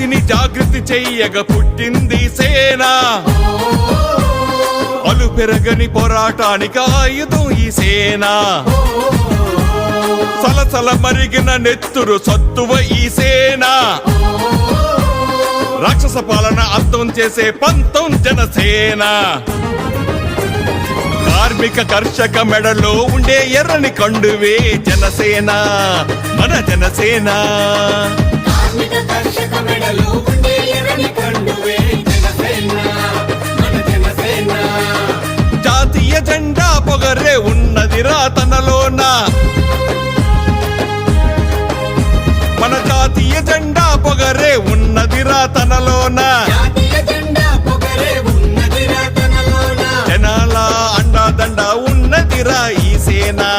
జాతిని జాగృతి చెయ్యగ పుట్టింది సేన. అలు పెరగని పోరాటానికి ఆయుధం ఈ సేన. సలసల మరిగిన నెత్తురు సత్తువ ఈ సేన. రాక్షస పాలన అర్థం చేసే పంతం జనసేన. కార్మిక కర్షక మెడలో ఉండే ఎర్రని కండువే జనసేన. మన జనసేన. ఒక్కరే ఉన్నది రా తనలోన. మన జాతీయ జెండా పొగరే ఉన్నది రా తనలోన. జనాల అండా అండాదండా ఉన్నదిరా ఈ సేనా.